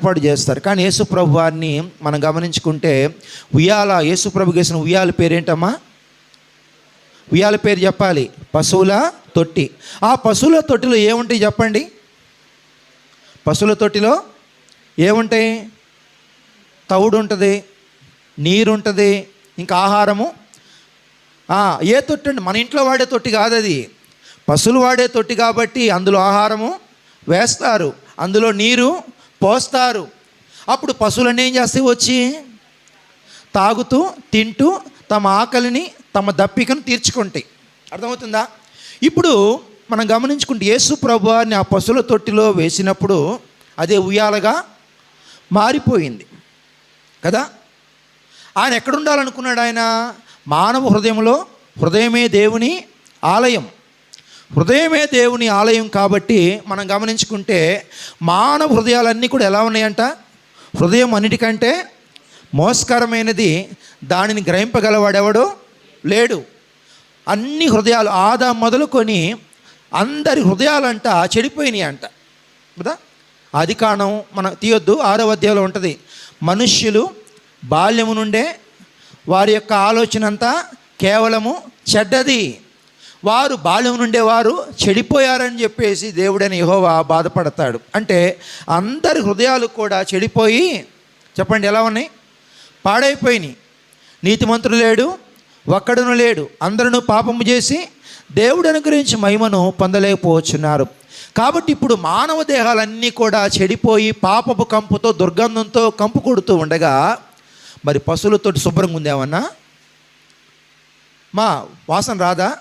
ఏర్పాటు చేస్తారు. కానీ యేసుప్రభు వారిని మనం గమనించుకుంటే ఉయ్యాల యేసుప్రభు చేసిన ఉయ్యాల పేరేంటమ్మా? ఉయ్యాల పేరు చెప్పాలి. పశువుల తొట్టి. ఆ పశువుల తొట్టిలో ఏముంటాయి చెప్పండి? పశువుల తొట్టిలో ఏముంటాయి? తవుడు ఉంటుంది నీరు ఉంటుంది ఇంకా ఆహారము? ఏ తొట్టి అండి? మన ఇంట్లో వాడే తొట్టి కాదు అది. పశువులు వాడే తొట్టి కాబట్టి అందులో ఆహారము వేస్తారు. అందులో నీరు పోస్తారు. అప్పుడు పశువులన్నీ ఏం చేస్తాయి? వచ్చి తాగుతూ తింటూ తమ ఆకలిని తమ దప్పికను తీర్చుకుంటాయి. అర్థమవుతుందా? ఇప్పుడు మనం గమనించుకుంటే యేసు ప్రభువారిని ఆ పశువుల తొట్టిలో వేసినప్పుడు అదే ఉయ్యాలగా మారిపోయింది. కదా? ఆయన ఎక్కడుండాలనుకున్నాడు ఆయన? మానవ హృదయంలో హృదయమే దేవుని ఆలయం. హృదయమే దేవుని ఆలయం కాబట్టి మనం గమనించుకుంటే మానవ హృదయాలన్నీ కూడా ఎలా ఉన్నాయంట? హృదయం అన్నిటికంటే మోస్కరమైనది దానిని గ్రహింపగలవాడెవడు? లేడు. అన్ని హృదయాలు ఆదా మొదలుకొని అందరి హృదయాలంట చెడిపోయినాయి అంట కదా? అది కారణం మనం తీయొద్దు ఆరో అధ్యాయంలో ఉంటుంది. మనుష్యులు బాల్యము నుండే వారి యొక్క ఆలోచన అంతా కేవలము చెడ్డది. వారు బాల్యం నుండే వారు చెడిపోయారని చెప్పేసి దేవుడైన యహోవా బాధపడతాడు. అంటే అందరి హృదయాలు కూడా చెడిపోయి చెప్పండి ఎలా ఉన్నాయి? పాడైపోయినాయి. నీతిమంతుడు లేడు ఒక్కడును లేడు. అందరూ పాపము చేసి దేవుడు అనుగ్రహించి మహిమను పొందలేకపోవచ్చున్నారు కాబట్టి ఇప్పుడు మానవ దేహాలన్నీ కూడా చెడిపోయి పాపపు కంపుతో దుర్గంధంతో కంపు కొడుతూ ఉండగా మరి పశువులతో శుభ్రంగా ఉందేమన్నా? మా వాసన రాదా?